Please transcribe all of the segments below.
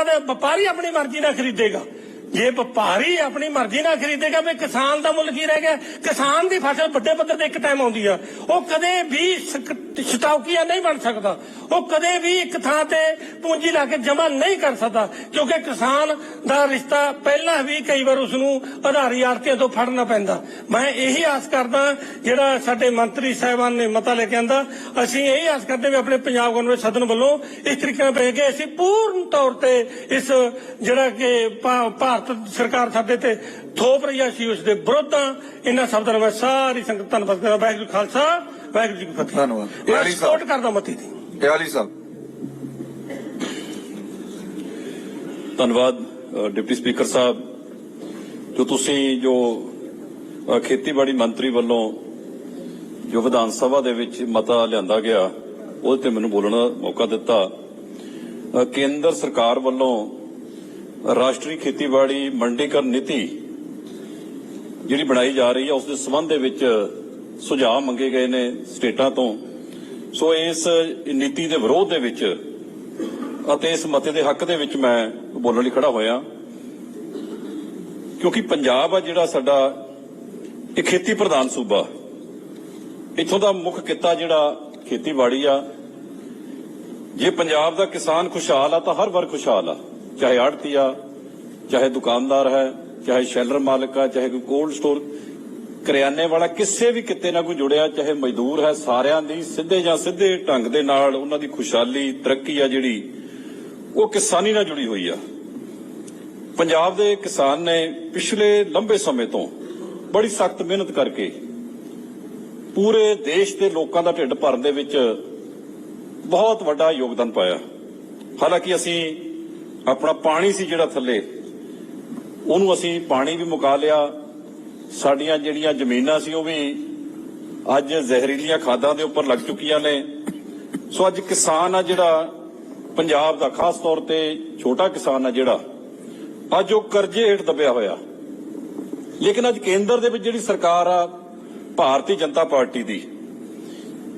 ਮਤਾ ਵਪਾਰੀ ਆਪਣੀ ਮਰਜ਼ੀ ਨਾਲ ਖਰੀਦੇਗਾ। ਜੇ ਵਪਾਰੀ ਆਪਣੀ ਮਰਜ਼ੀ ਨਾਲ ਖਰੀਦੇਗਾ, ਵੀ ਕਿਸਾਨ ਦਾ ਮੁੱਲ ਕੀ ਰਹਿ ਗਿਆ? ਕਿਸਾਨ ਦੀ ਫਸਲ ਵੱਡੇ ਪੱਧਰ ਤੇ ਇੱਕ ਟਾਈਮ ਆਉਂਦੀ ਆ। ਉਹ ਕਦੇ ਵੀ ਸਕ- ਨਹੀਂ ਬਣ ਸਕਦਾ। ਉਹ ਕਦੇ ਵੀ ਇੱਕ ਥਾਂ ਤੇ ਪੂੰਜੀ ਲਾ ਕੇ ਜਮ੍ਹਾਂ ਨਹੀਂ ਕਰ ਸਕਦਾ। ਕਿਉਂਕਿ ਕਿਸਾਨ ਦਾ ਰਿਸ਼ਤਾ ਪਹਿਲਾਂ ਵੀ ਕਈ ਵਾਰ ਉਸ ਨੂੰ ਆਧਾਰੀ ਆੜਤੀਆਂ ਤੋਂ ਫੜਨਾ ਪੈਂਦਾ। ਮੈਂ ਇਹੀ ਆਸ ਕਰਦਾ, ਜਿਹੜਾ ਸਾਡੇ ਮੰਤਰੀ ਸਾਹਿਬਾਨ ਨੇ ਮਤਾ ਲੈ ਕੇ ਆਂਦਾ, ਅਸੀਂ ਇਹੀ ਆਸ ਕਰਦੇ ਵੀ ਆਪਣੇ ਪੰਜਾਬ ਕਾਂਗਰਸ ਸਦਨ ਵੱਲੋਂ ਇਸ ਤਰੀਕੇ ਨਾਲ ਬਹਿ ਕੇ ਅਸੀਂ ਪੂਰਨ ਤੌਰ ਤੇ ਇਸ ਜਿਹੜਾ ਕਿ ਭਾ- ਭਾਰਤ ਸਰਕਾਰ ਸਾਡੇ ਤੇ ਥੋਪ ਰਹੀ ਹੈ ਸੀ ਉਸ ਦੇ ਵਿਰੁੱਧ। ਇਹਨਾਂ ਸ਼ਬਦਾਂ ਨਾਲ ਮੈਂ ਸਾਰੀ ਸੰਗਤ ਧੰਨਵਾਦ ਕਰਦਾ ਵਾਹਿਗੁਰੂ ਖਾਲਸਾ ਵਾਹਿਗੁਰੂ ਜੀ ਕੀ ਫਤਿਹ ਧੰਨਵਾਦ। ਮੈਂ। ਸਪੋਰਟ ਕਰਦਾ ਮਤੀ ਦੀ ਇਆਲੀ ਸਾਹਿਬ ਧੰਨਵਾਦ ਡਿਪਟੀ ਸਪੀਕਰ ਸਾਹਿਬ ਜੋ ਤੁਸੀਂ ਜੋ ਖੇਤੀਬਾੜੀ ਮੰਤਰੀ ਵੱਲੋਂ ਜੋ ਵਿਧਾਨ ਸਭਾ ਦੇ ਵਿੱਚ ਮਤਾ ਲਿਆਂਦਾ ਗਿਆ ਉਹਦੇ ਤੇ ਮੈਨੂੰ ਬੋਲਣ ਦਾ ਮੌਕਾ ਦਿੱਤਾ ਕੇਂਦਰ ਸਰਕਾਰ ਵੱਲੋਂ ਰਾਸ਼ਟਰੀ ਖੇਤੀਬਾੜੀ ਮੰਡੀਕਰਨ ਨੀਤੀ ਜਿਹੜੀ ਬਣਾਈ ਜਾ ਰਹੀ ਹੈ, ਉਸ ਦੇ ਸੰਬੰਧ ਦੇ ਵਿੱਚ ਸੁਝਾਅ ਮੰਗੇ ਗਏ ਨੇ ਸਟੇਟਾਂ ਤੋਂ। ਸੋ ਇਸ ਨੀਤੀ ਦੇ ਵਿਰੋਧ ਦੇ ਵਿੱਚ ਅਤੇ ਇਸ ਮਤੇ ਦੇ ਹੱਕ ਦੇ ਵਿੱਚ ਮੈਂ ਬੋਲਣ ਲਈ ਖੜਾ ਹੋਇਆ। ਕਿਉਂਕਿ ਪੰਜਾਬ ਆ ਜਿਹੜਾ ਸਾਡਾ, ਇਹ ਖੇਤੀ ਪ੍ਰਧਾਨ ਸੂਬਾ। ਇੱਥੋਂ ਦਾ ਮੁੱਖ ਕਿੱਤਾ ਜਿਹੜਾ ਖੇਤੀਬਾੜੀ ਆ। ਜੇ ਪੰਜਾਬ ਦਾ ਕਿਸਾਨ ਖੁਸ਼ਹਾਲ ਆ ਤਾਂ ਹਰ ਵਰਗ ਖੁਸ਼ਹਾਲ ਆ। ਚਾਹੇ ਆੜਤੀ ਆ ਚਾਹੇ ਦੁਕਾਨਦਾਰ ਹੈ, ਚਾਹੇ ਸ਼ੈਲਰ ਮਾਲਕ ਆ ਚਾਹੇ ਕੋਈ ਕੋਲਡ ਸਟੋਰ ਕਰਿਆਨੇ ਵਾਲਾ ਕਿਸੇ ਵੀ ਕਿੱਤੇ ਨਾਲ ਕੋਈ ਜੁੜਿਆ, ਚਾਹੇ ਮਜ਼ਦੂਰ ਹੈ, ਸਾਰਿਆਂ ਦੀ ਸਿੱਧੇ ਜਾਂ ਸਿੱਧੇ ਢੰਗ ਦੇ ਨਾਲ ਉਹਨਾਂ ਦੀ ਖੁਸ਼ਹਾਲੀ, ਤਰੱਕੀ ਆ ਜਿਹੜੀ, ਉਹ ਕਿਸਾਨੀ ਨਾਲ ਜੁੜੀ ਹੋਈ ਆ। ਪੰਜਾਬ ਦੇ ਕਿਸਾਨ ਨੇ ਪਿਛਲੇ ਲੰਬੇ ਸਮੇਂ ਤੋਂ ਬੜੀ ਸਖਤ ਮਿਹਨਤ ਕਰਕੇ ਪੂਰੇ ਦੇਸ਼ ਦੇ ਲੋਕਾਂ ਦਾ ਢਿੱਡ ਭਰਨ ਦੇ ਵਿੱਚ ਬਹੁਤ ਵੱਡਾ ਯੋਗਦਾਨ ਪਾਇਆ। ਹਾਲਾਂਕਿ ਅਸੀਂ ਆਪਣਾ ਪਾਣੀ ਸੀ ਜਿਹੜਾ ਥੱਲੇ, ਉਹਨੂੰ ਅਸੀਂ ਪਾਣੀ ਵੀ ਮੁਕਾ ਲਿਆ। ਸਾਡੀਆਂ ਜਿਹੜੀਆਂ ਜ਼ਮੀਨਾਂ ਸੀ ਉਹ ਵੀ ਅੱਜ ਜ਼ਹਿਰੀਲੀਆਂ ਖਾਦਾਂ ਦੇ ਉੱਪਰ ਲੱਗ ਚੁੱਕੀਆਂ ਨੇ। ਸੋ ਅੱਜ ਕਿਸਾਨ ਆ ਜਿਹੜਾ, ਪੰਜਾਬ ਦਾ ਖਾਸ ਤੌਰ ਤੇ ਛੋਟਾ ਕਿਸਾਨ ਆ ਜਿਹੜਾ, ਅੱਜ ਉਹ ਕਰਜ਼ੇ ਹੇਠ ਦਬਿਆ ਹੋਇਆ। ਲੇਕਿਨ ਅੱਜ ਕੇਂਦਰ ਦੇ ਵਿੱਚ ਜਿਹੜੀ ਸਰਕਾਰ ਆ, ਭਾਰਤੀ ਜਨਤਾ ਪਾਰਟੀ ਦੀ,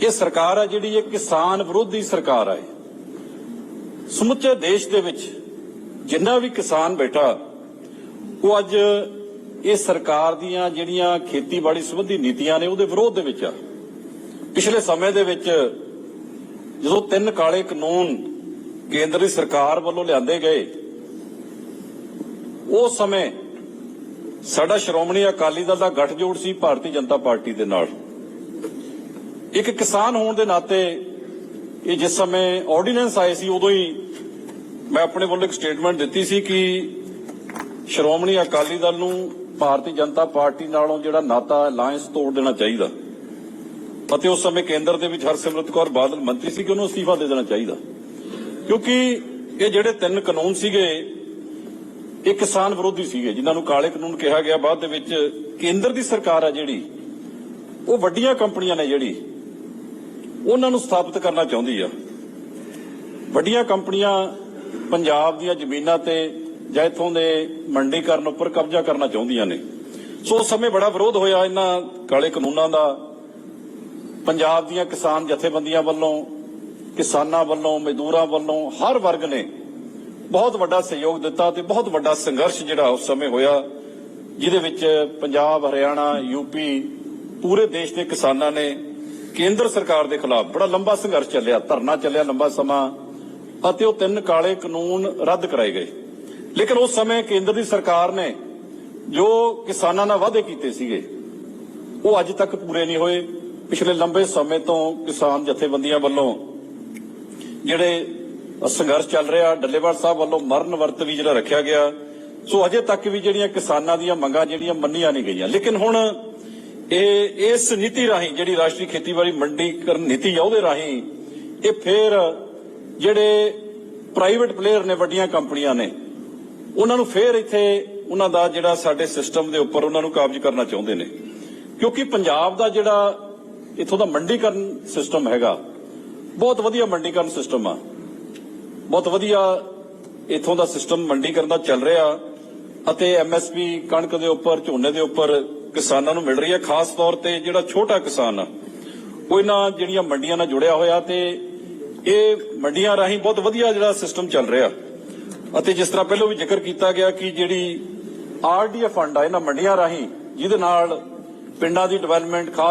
ਇਹ ਸਰਕਾਰ ਆ ਜਿਹੜੀ ਇਹ ਕਿਸਾਨ ਵਿਰੋਧੀ ਸਰਕਾਰ ਆ ਸਮੁੱਚੇ ਦੇਸ਼ ਦੇ ਵਿੱਚ ਜਿੰਨਾ ਵੀ ਕਿਸਾਨ ਬੈਠਾ, ਉਹ ਅੱਜ ਇਹ ਸਰਕਾਰ ਦੀਆਂ ਜਿਹੜੀਆਂ ਖੇਤੀਬਾੜੀ ਸੰਬੰਧੀ ਨੀਤੀਆਂ ਨੇ, ਉਹਦੇ ਵਿਰੋਧ ਦੇ ਵਿੱਚ ਆ। ਪਿਛਲੇ ਸਮੇਂ ਦੇ ਵਿੱਚ ਜਦੋਂ ਤਿੰਨ ਕਾਲੇ ਕਾਨੂੰਨ ਕੇਂਦਰੀ ਸਰਕਾਰ ਵੱਲੋਂ ਲਿਆਂਦੇ ਗਏ ਉਸ ਸਮੇਂ ਸਾਡਾ ਸ਼੍ਰੋਮਣੀ ਅਕਾਲੀ ਦਲ ਦਾ ਗੱਠਜੋੜ ਸੀ ਭਾਰਤੀ ਜਨਤਾ ਪਾਰਟੀ ਦੇ ਨਾਲ। ਇੱਕ ਕਿਸਾਨ ਹੋਣ ਦੇ ਨਾਤੇ ਇਹ ਜਿਸ ਸਮੇਂ ਆਰਡੀਨੈਂਸ ਆਏ ਸੀ, ਉਦੋਂ ਹੀ ਮੈਂ ਆਪਣੇ ਵੱਲੋਂ ਇੱਕ ਸਟੇਟਮੈਂਟ ਦਿੱਤੀ ਸੀ ਕਿ ਸ਼੍ਰੋਮਣੀ ਅਕਾਲੀ ਦਲ ਨੂੰ ਭਾਰਤੀ ਜਨਤਾ ਪਾਰਟੀ ਨਾਲੋਂ ਜਿਹੜਾ ਨਾਤਾ ਅਲਾਈਅੰਸ ਤੋੜ ਦੇਣਾ ਚਾਹੀਦਾ। ਅਤੇ ਉਸ ਸਮੇਂ ਕੇਂਦਰ ਦੇ ਵਿੱਚ ਹਰਸਿਮਰਤ ਕੌਰ ਬਾਦਲ ਮੰਤਰੀ ਸੀ ਕਿ ਉਹਨੂੰ ਅਸਤੀਫਾ ਦੇ ਦੇਣਾ ਚਾਹੀਦਾ। ਕਿਉਂਕਿ ਇਹ ਜਿਹੜੇ ਤਿੰਨ ਕਾਨੂੰਨ ਸੀਗੇ, ਇਹ ਕਿਸਾਨ ਵਿਰੋਧੀ ਸੀਗੇ, ਜਿਨ੍ਹਾਂ ਨੂੰ ਕਾਲੇ ਕਾਨੂੰਨ ਕਿਹਾ ਗਿਆ। ਬਾਅਦ ਦੇ ਵਿੱਚ ਕੇਂਦਰ ਦੀ ਸਰਕਾਰ ਆ ਜਿਹੜੀ, ਉਹ ਵੱਡੀਆਂ ਕੰਪਨੀਆਂ ਨੇ ਜਿਹੜੀ, ਉਹਨਾਂ ਨੂੰ ਸਥਾਪਿਤ ਕਰਨਾ ਚਾਹੁੰਦੀ ਆ। ਵੱਡੀਆਂ ਕੰਪਨੀਆਂ ਪੰਜਾਬ ਦੀਆਂ ਜ਼ਮੀਨਾਂ ਤੇ ਜਾਂ ਇੱਥੋਂ ਦੇ ਮੰਡੀਕਰਨ ਉੱਪਰ ਕਬਜ਼ਾ ਕਰਨਾ ਚਾਹੁੰਦੀਆਂ ਨੇ। ਸੋ ਉਸ ਸਮੇਂ ਬੜਾ ਵਿਰੋਧ ਹੋਇਆ ਇਹਨਾਂ ਕਾਲੇ ਕਾਨੂੰਨਾਂ ਦਾ। ਪੰਜਾਬ ਦੀਆਂ ਕਿਸਾਨ ਜਥੇਬੰਦੀਆਂ ਵੱਲੋਂ, ਕਿਸਾਨਾਂ ਵੱਲੋਂ, ਮਜ਼ਦੂਰਾਂ ਵੱਲੋਂ ਹਰ ਵਰਗ ਨੇ ਬਹੁਤ ਵੱਡਾ ਸਹਿਯੋਗ ਦਿੱਤਾ ਤੇ ਬਹੁਤ ਵੱਡਾ ਸੰਘਰਸ਼ ਜਿਹੜਾ ਉਸ ਸਮੇਂ ਹੋਇਆ, ਜਿਹਦੇ ਵਿੱਚ ਪੰਜਾਬ, ਹਰਿਆਣਾ ਯੂਪੀ ਪੂਰੇ ਦੇਸ਼ ਦੇ ਕਿਸਾਨਾਂ ਨੇ ਕੇਂਦਰ ਸਰਕਾਰ ਦੇ ਖਿਲਾਫ ਬੜਾ ਲੰਬਾ ਸੰਘਰਸ਼ ਚੱਲਿਆ, ਧਰਨਾ ਚੱਲਿਆ ਲੰਬਾ ਸਮਾਂ। ਅਤੇ ਉਹ ਤਿੰਨ ਕਾਲੇ ਕਾਨੂੰਨ ਰੱਦ ਕਰਾਏ ਗਏ। ਲੇਕਿਨ ਉਸ ਸਮੇਂ ਕੇਂਦਰ ਦੀ ਸਰਕਾਰ ਨੇ ਜੋ ਕਿਸਾਨਾਂ ਨਾਲ ਵਾਅਦੇ ਕੀਤੇ ਸੀਗੇ, ਉਹ ਅੱਜ ਤੱਕ ਪੂਰੇ ਨਹੀਂ ਹੋਏ। ਪਿਛਲੇ ਲੰਬੇ ਸਮੇਂ ਤੋਂ ਕਿਸਾਨ ਜਥੇਬੰਦੀਆਂ ਵੱਲੋਂ ਜਿਹੜੇ ਸੰਘਰਸ਼ ਚੱਲ ਰਿਹਾ, ਡੱਲੇਵਾਲ ਸਾਹਿਬ ਵੱਲੋਂ ਮਰਨ ਵਰਤ ਵੀ ਜਿਹੜਾ ਰੱਖਿਆ ਗਿਆ, ਸੋ ਅਜੇ ਤੱਕ ਵੀ ਜਿਹੜੀਆਂ ਕਿਸਾਨਾਂ ਦੀਆਂ ਮੰਗਾਂ ਜਿਹੜੀਆਂ ਮੰਨੀਆਂ ਨਹੀਂ ਗਈਆਂ। ਲੇਕਿਨ ਹੁਣ ਇਹ, ਇਸ ਨੀਤੀ ਰਾਹੀਂ ਜਿਹੜੀ ਰਾਸ਼ਟਰੀ ਖੇਤੀਬਾੜੀ ਮੰਡੀਕਰਨ ਨੀਤੀ ਆ, ਉਹਦੇ ਰਾਹੀਂ ਇਹ ਫੇਰ ਜਿਹੜੇ ਪ੍ਰਾਈਵੇਟ ਪਲੇਅਰ ਨੇ ਵੱਡੀਆਂ ਕੰਪਨੀਆਂ ਨੇ। ਉਹਨਾਂ ਨੂੰ ਫੇਰ ਇੱਥੇ ਉਹਨਾਂ ਦਾ ਜਿਹੜਾ ਸਾਡੇ ਸਿਸਟਮ ਦੇ ਉੱਪਰ ਉਹਨਾਂ ਨੂੰ ਕਾਬਜ ਕਰਨਾ ਚਾਹੁੰਦੇ ਨੇ। ਕਿਉਂਕਿ ਪੰਜਾਬ ਦਾ ਜਿਹੜਾ ਇਥੋਂ ਦਾ ਮੰਡੀਕਰਨ ਸਿਸਟਮ ਹੈਗਾ, ਬਹੁਤ ਵਧੀਆ ਮੰਡੀਕਰਨ ਸਿਸਟਮ ਆ। ਬਹੁਤ ਵਧੀਆ ਇਥੋਂ ਦਾ ਸਿਸਟਮ ਮੰਡੀਕਰਨ ਦਾ ਚੱਲ ਰਿਹਾ ਅਤੇ ਐਮਐਸਪੀ ਕਣਕ ਦੇ ਉੱਪਰ, ਝੋਨੇ ਦੇ ਉੱਪਰ ਕਿਸਾਨਾਂ ਨੂੰ ਮਿਲ ਰਹੀ ਹੈ। ਖਾਸ ਤੌਰ ਤੇ ਜਿਹੜਾ ਛੋਟਾ ਕਿਸਾਨ ਆ, ਉਹ ਇਹਨਾਂ ਜਿਹੜੀਆਂ ਮੰਡੀਆਂ ਨਾਲ ਜੁੜਿਆ ਹੋਇਆ ਤੇ ਇਹ ਮੰਡੀਆਂ ਰਾਹੀਂ ਬਹੁਤ ਵਧੀਆ ਜਿਹੜਾ ਸਿਸਟਮ ਚੱਲ ਰਿਹਾ। ਅਤੇ ਜਿਸ ਤਰ੍ਹਾਂ ਪਹਿਲਾਂ ਵੀ ਜ਼ਿਕਰ ਕੀਤਾ ਗਿਆ ਕਿ ਜਿਹੜੀ ਆਰਡੀਐਫ ਫੰਡ ਆ, ਇਹਨਾਂ ਮੰਡੀਆਂ ਰਾਹੀਂ ਜਿਹਦੇ ਨਾਲ ਪਿੰਡਾਂ ਦੀ ਡਿਵੈਲਪਮੈਂਟ